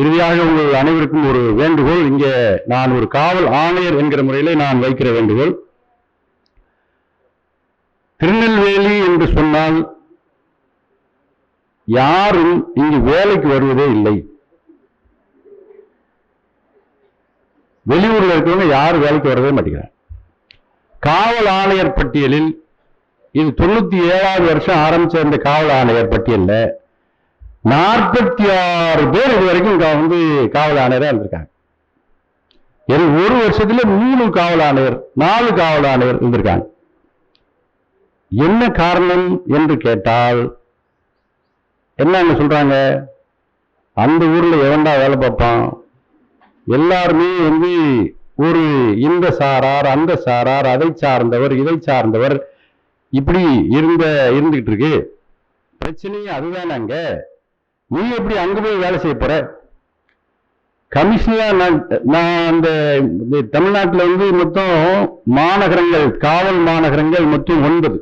இறுதியாக உங்கள் அனைவருக்கும் ஒரு வேண்டுகோள். இங்கே நான் ஒரு காவல் ஆணையர் என்கிற முறையிலே நான் வைக்கிற வேண்டுகோள். திருநெல்வேலி என்று சொன்னால் யாரும் இங்கு வேலைக்கு வருவதே இல்லை. வெளியூர்ல இருக்கிறவங்க யாரும் வேலைக்கு வரவே மாட்டேங்கிறாங்க. காவல் ஆணையர் பட்டியலில் இது தொண்ணூத்தி ஏழாவது வருஷம் ஆரம்பிச்ச இந்த காவல் ஆணையர் பட்டியலில். நாற்பத்தி ஆறு பேர் இது வரைக்கும் இங்க வந்து காவல் ஆணையரா இருந்திருக்காங்க. எல் ஒரு வருஷத்துல மூணு காவல் ஆணையர் நாலு காவல் ஆணையர் இருந்திருக்காங்க. என்ன காரணம் என்று கேட்டால் என்னன்னு சொல்றாங்க? அந்த ஊர்ல எவன்டா வேலை பார்ப்பான்? எல்லாருமே வந்து ஒரு இந்த சாரார் அந்த சாரார் அதை சார்ந்தவர் இதை சார்ந்தவர் இப்படி இருந்த இருந்துகிட்டு இருக்கு. பிரச்சனையே அதுதானாங்க நீ எப்படி அங்க போய் வேலை செய்ய போற? கமிஷனரா நான் நான் அந்த தமிழ்நாட்டில் வந்து மொத்தம் மாநகரங்கள் காவல் மாநகரங்கள் மொத்தம் ஒன்பது.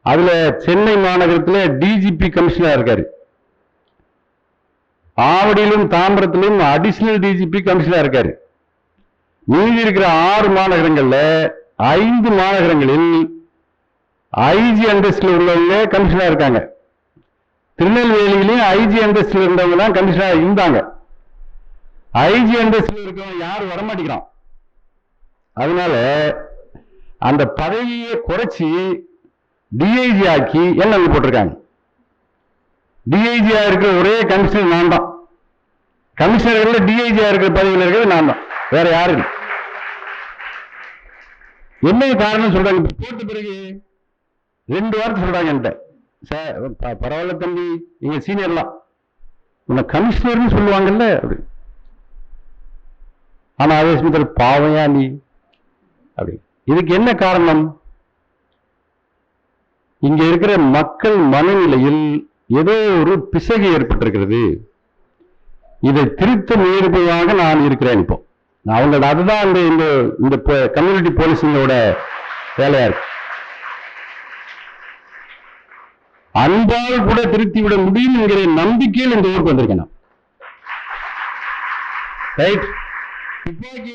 அதுல சென்னை மாநகரத்துல டிஜிபி கமிஷனராக இருக்காரு. ஆவடியிலும் தாம்பரத்திலும் அடிஷனல் டிஜிபி கமிஷனராக இருக்காரு. மீதி இருக்கிற ஆறு மாநகரங்கள்ல ஐந்து மாநகரங்களில் ஐஜி அந்தஸ்தில் உள்ளவங்க கமிஷனராக இருக்காங்க. திருநெல்வேலியிலையும் ஐஜி அந்தஸ்தில் இருந்தவங்க தான் கமிஷனரா இருந்தாங்க. ஐஜி அந்தஸ்தில் இருக்கவங்க யாரும் வரமாட்டேங்கிறான் அதனால அந்த பதவியை குறைச்சி டிஐஜி ஆக்கி என்ன அங்கே போட்டிருக்காங்க டிஐஜியா இருக்கிற ஒரே கமிஷனர் நான் தான். கமிஷனர்கள் டிஐஜியா இருக்கிற பதவியில் இருக்கிறது நான் தான். வேற யாரும் இல்லை. என்ன காரணம் சொல்றாங்க. போட்ட பிறகு ரெண்டு வார்த்தை சொல்றாங்க என்கிட்ட. சார் பரவாயில்ல தம்பி எங்க சீனியர்லாம் உன்னை கமிஷனர்னு சொல்லுவாங்கல்ல அப்படி. ஆனா அதே சமயத்தில் பாவையா நீ? அப்படி. இதுக்கு என்ன காரணம்? இங்க இருக்கிற மக்கள் மனநிலையில் ஏதோ ஒரு பிசகு ஏற்பட்டிருக்கிறது. இதை திருத்த முயற்சியாக நான் இருக்கிறேன் இப்போ. நான் அவங்களோட அதுதான் இந்த இந்த இந்த கம்யூனிட்டி போலீஸுங்களோட வேலையா இருக்கு. அன்பால் கூட திருத்தி விட முடியும் என்கிற நம்பிக்கையில் இந்த ஊருக்கு வந்திருக்கேன் ரைட் துப்பாக்கி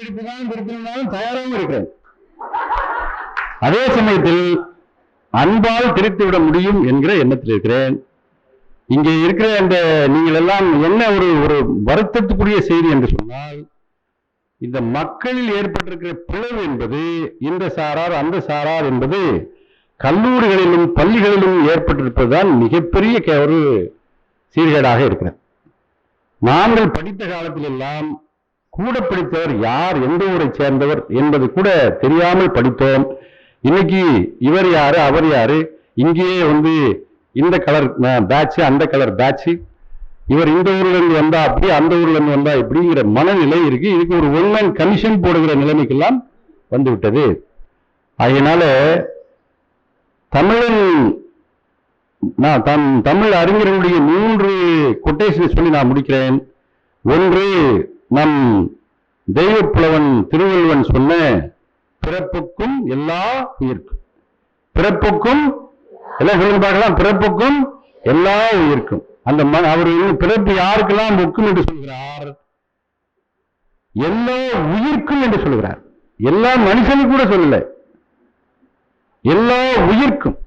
தான் தயாராகவும் இருக்கிறேன். அதே சமயத்தில் அன்பால் திருத்தி விட முடியும் என்கிற எண்ணத்தில் இருக்கிறேன். இங்கே இருக்கிற அந்த நீங்கள் எல்லாம் என்ன ஒரு ஒரு வருத்தத்துக்குரிய செய்தி என்று சொன்னால் இந்த மக்களில் ஏற்பட்டிருக்கிற பிளவு என்பது இந்த சாரார் அந்த சாரார் என்பது கல்லூரிகளிலும் பள்ளிகளிலும் ஏற்பட்டிருப்பதுதான் மிகப்பெரிய ஒரு சீர்கேடாக இருக்கிறது. நாங்கள் படித்த காலத்தில் எல்லாம் கூட படித்தவர் யார் எந்த ஊரை சேர்ந்தவர் என்பது கூட தெரியாமல் படித்தோம். இன்னைக்கு இவர் யாரு அவர் யாரு இங்கேயே வந்து இந்த கலர் பேட்ச் அந்த கலர் பேட்ச் இவர் இந்த ஊர்ல இருந்து வந்தா அப்படி அந்த ஊர்ல இருந்து வந்தா இப்படிங்கிற மனநிலை இருக்கு. இதுக்கு ஒரு ஒன்லைன் கமிஷன் போடுகிற நிலைமைக்கெல்லாம் வந்துவிட்டது. அதனால தமிழில் நான் தம் தமிழ் அறிஞர்களுடைய மூன்று கொட்டேஷனை சொல்லி நான் முடிக்கிறேன். ஒன்று நம் தெய்வப்புலவன் திருவள்ளுவன் சொன்ன பிறப்புக்கும் எல்லா உயிர்க்கும் பிறப்புக்கும் எல்லாம் சொல்லுங்க பார்க்கலாம். பிறப்புக்கும் எல்லா உயிர்க்கும் அந்த ம- அவர் பிறப்பு யாருக்கெல்லாம் முக்கும் என்று சொல்கிறார். எல்லா உயிர்க்கும் என்று சொல்கிறார். எல்லா மனுஷனுக்கு கூட சொல்லலை. எல்லா உயிர்க்கும்.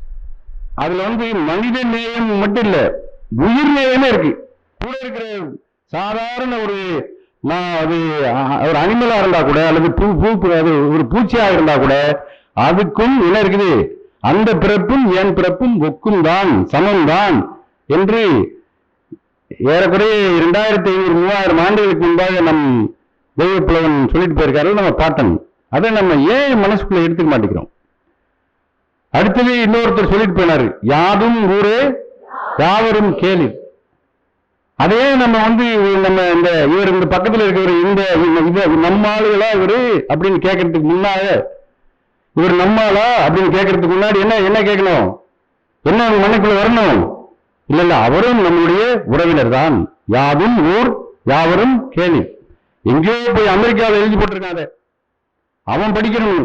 அதுல வந்து மனித நேயம் மட்டும் இல்ல உயிர் நேயமே இருக்கு. கூட இருக்கிற சாதாரண ஒரு நான் அது ஒரு அனிமலா இருந்தா கூட அல்லது பூ பூ அது ஒரு பூச்சியா இருந்தா கூட அதுக்கும் என்ன இருக்குது. அந்த பிறப்பும் என் பிறப்பும் ஒக்கும் தான் சமம் தான் என்று ஏறக்குறைய இரண்டாயிரத்தி ஐநூறு மூவாயிரம் ஆண்டுகளுக்கு முன்பாக நம் தெய்வப்புலவன் சொல்லிட்டு போயிருக்காரு நம்ம பாட்டன். அதை நம்ம ஏன் மனசுக்குள்ள எடுத்துக்க மாட்டேங்கிறோம்? அடுத்தது இன்னொருத்தர் சொல்லிட்டு போனாரு யாதும் ஊரே யாவரும் கேலி அதே நம்ம வந்து நம்ம இந்த இவர் இந்த பக்கத்தில் இருக்கிறவர் இந்த இந்த- நம்ம ஆளுகளா இவரு அப்படின்னு கேட்கறதுக்கு முன்னால இவர் நம்மாளா அப்படின்னு கேட்கறதுக்கு முன்னாடி என்ன என்ன கேட்கணும்? என்ன உங்க மண்ணுக்குள்ள வரணும்? இல்ல இல்ல அவரும் நம்முடைய உறவினர் தான். யாதும் ஊர் யாவரும் கேலி எங்கேயோ போய் அமெரிக்காவில் எழுதி போட்டிருக்காங்க அவன் படிக்கணும்.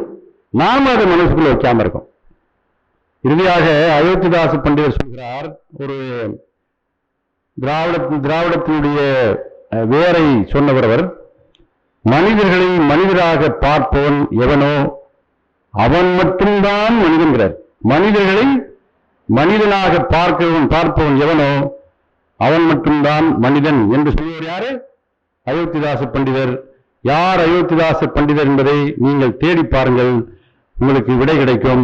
நாம அதை மனசுக்குள்ள வைக்காம இருக்கோம் இறுதியாக அயோத்திதாச பண்டிதர் சொல்கிறார் ஒரு திராவிட திராவிடத்தினுடைய வேரை சொன்னவர் அவர் மனிதர்களை மனிதராக பார்ப்பவன் எவனோ அவன் மட்டும்தான் மனிதன்கிறார். மனிதர்களை மனிதனாக பார்க்கிறவன் பார்ப்பவன் எவனோ அவன் மட்டும்தான் மனிதன் என்று சொல்லுவர் யாரு? அயோத்திதாச பண்டிதர். யார் அயோத்திதாச பண்டிதர் என்பதை நீங்கள் தேடி பாருங்கள். உங்களுக்கு விடை கிடைக்கும்.